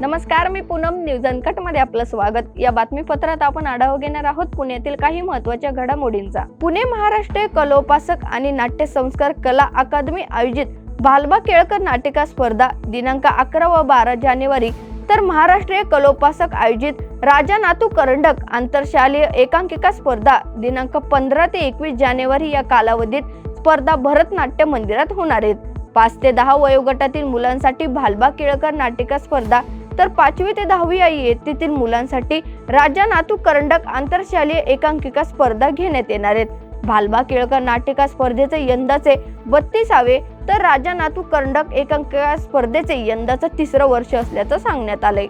नमस्कार मी पूनम न्यूज अनकटमध्ये आपलं स्वागत. या बातमीपत्रात आपण आढावा घेणार आहोत पुण्यातील काही महत्त्वाच्या घडामोडींचा. पुणे महाराष्ट्र कलोपासक आणि नाट्य संस्कार कला अकादमी आयोजित भालबा केळकर नाटिका स्पर्धा दिनांक अकरा व बारा जानेवारी तर महाराष्ट्रीय कलोपासक आयोजित राजा नातू करंडक आंतरशालेय एकांकिका स्पर्धा दिनांक पंधरा ते एकवीस जानेवारी या कालावधीत स्पर्धा भरतनाट्य मंदिरात होणार आहेत. पाच ते दहा वयोगटातील मुलांसाठी भालबा केळकर नाटिका स्पर्धा तर पाचवी ते दहावी या इयत्तेतील मुलांसाठी राजा नातू करंडक आंतरशालीय एकांकिका स्पर्धा घेण्यात येणार आहेत. भालबा केळकर नाटिका स्पर्धेचे यंदाचे बत्तीसावे तर राजा नातू करंडक एकांकिका स्पर्धेचे यंदाचं तिसरं वर्ष असल्याचं सांगण्यात आलंय.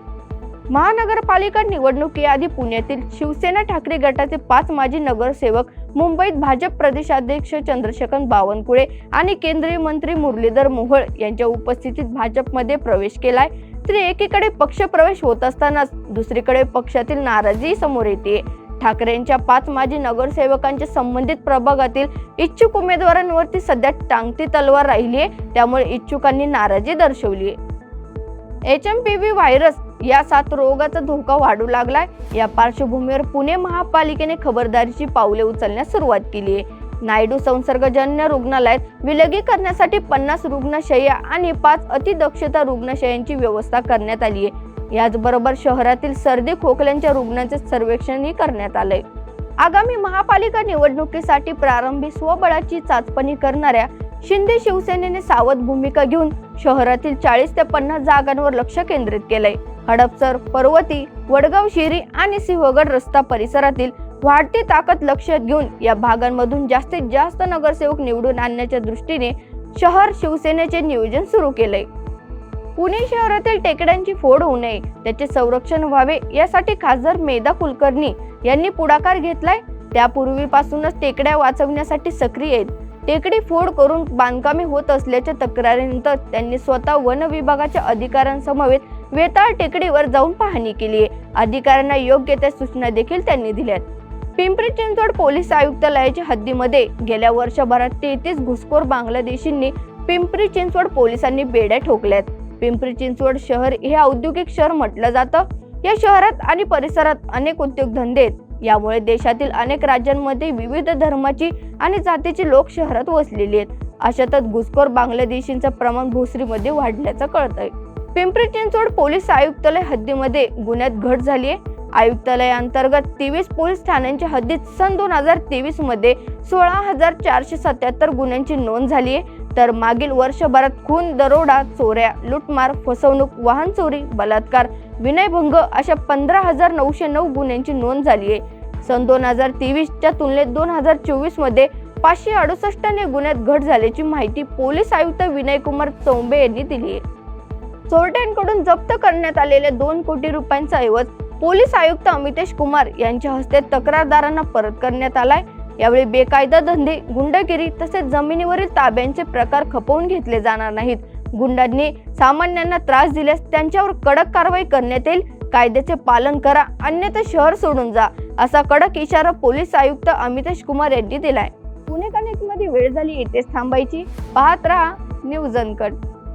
महानगरपालिका निवडणुकीआधी पुण्यातील शिवसेना ठाकरे गटाचे पाच माजी नगरसेवक मुंबईत भाजप प्रदेशाध्यक्ष चंद्रशेखर बावनकुळे आणि केंद्रीय मंत्री मुरलीधर मोहोळ यांच्या उपस्थितीत भाजपमध्ये प्रवेश केलाय. तर एकीकडे पक्ष प्रवेश होत असतानाच दुसरीकडे पक्षातील नाराजी समोर येते. ठाकरेंच्या पाच माजी नगरसेवकांच्या संबंधित प्रभागातील इच्छुक उमेदवारांवरती सध्या टांगती तलवार राहिली आहे. त्यामुळे इच्छुकांनी नाराजी दर्शवली आहे. H M P V virus या सात रोगाचा धोका वाढू लागलाय. या पार्श्वभूमीवर पुणे महापालिकेने खबरदारीची पावले उचलण्यास सुरुवात केली आहे. नायडू संसर्गजन्य रुग्णालयात विलगीकरणासाठी पन्नास रुग्णशय्या आणि पाच अतिदक्षता रुग्णशयांची व्यवस्था करण्यात आली आहे. याचबरोबर शहरातील सर्दी खोकल्यांच्या रुग्णांचे सर्वेक्षणही करण्यात आलंय. आगामी महापालिका निवडणुकीसाठी प्रारंभी स्वबळाची चाचपणी करणाऱ्या शिंदे शिवसेनेने सावध भूमिका घेऊन शहरातील चाळीस ते पन्नास जागांवर लक्ष केंद्रित केलंय. हडपसर पर्वती वडगाव शिरी आणि सिंहगड रस्ता परिसरातील वाढती ताकद लक्षात घेऊन या भागांमधून जास्तीत जास्त नगरसेवक निवडून आणण्याच्या दृष्टीने शहर शिवसेनेचे नियोजन सुरू केले पुणे शहरातील टेकड्यांची फोड होऊ नये त्याचे संरक्षण व्हावे यासाठी खासदार मेधा कुलकर्णी यांनी पुढाकार घेतलाय. त्यापूर्वीपासूनच टेकड्या वाचवण्यासाठी सक्रिय आहेत. टेकडी फोड करून बांधकामे होत असल्याच्या तक्रारीनंतर त्यांनी स्वतः वन विभागाच्या अधिकाऱ्यांसमवेत वेताळ टेकडीवर जाऊन पाहणी केली आहे अधिकाऱ्यांना योग्य त्या सूचना देखील त्यांनी दिल्यात. पिंपरी चिंचवड पोलीस आयुक्तालयाच्या हद्दीमध्ये गेल्या वर्षभरात तेहतीस घुसखोर बांगलादेशींनी पिंपरी चिंचवड पोलिसांनी बेड्या ठोकल्यात. पिंपरी चिंचवड शहर हे औद्योगिक शहर म्हटलं जातं. या शहरात आणि परिसरात अनेक उद्योगधंदे आहेत. यामुळे देशातील अनेक राज्यांमध्ये विविध धर्माची आणि जातीची लोक शहरात वसलेली आहेत. अशातच घुसखोर बांगलादेशींचं प्रमाण भोसरीमध्ये वाढल्याचं कळतंय. पिंपरी चिंचवड पोलीस आयुक्तालय हद्दीमध्ये गुन्ह्यात घट झाली आहे आयुक्तालयाअंतर्गत तेवीस पोलीस ठाण्यांच्या हद्दीत सन दोन हजार तेवीसमध्ये सोळा हजार चारशे सत्याहत्तर गुन्ह्यांची नोंद झाली आहे. तर मागील वर्षभरात खून दरोडा चोऱ्या लूटमार फसवणूक वाहन चोरी बलात्कार विनयभंग अशा पंधरा हजार नऊशे नऊ गुन्ह्यांची नोंद झाली आहे. सन दोन हजार तेवीसच्या तुलनेत दोन हजार चोवीसमध्ये पाचशे अडुसष्टने गुन्ह्यात घट झाल्याची माहिती पोलीस आयुक्त विनयकुमार चौंबे यांनी दिली आहे. चोरट्यांकडून जप्त करण्यात आलेल्या दोन कोटी रुपयांचा ऐवज पोलीस आयुक्त अमितेश कुमार यांच्या हस्ते तक्रारदारांना परत करण्यात आलाय. यावेळी बेकायदा धंदे गुंडगिरी तसेच जमिनीवरील ताब्यांचे प्रकार खपवून घेतले जाणार नाहीत. गुंडांनी सामान्यांना त्रास दिल्यास त्यांच्यावर कडक कारवाई करण्यात येईल. कायद्याचे पालन करा अन्यथा शहर सोडून जा असा कडक इशारा पोलीस आयुक्त अमितेश कुमार यांनी दिलाय. पुणे कनेक्टमध्ये वेळ झाली येथेच थांबायची. पाहत राहा न्यूज अनकट.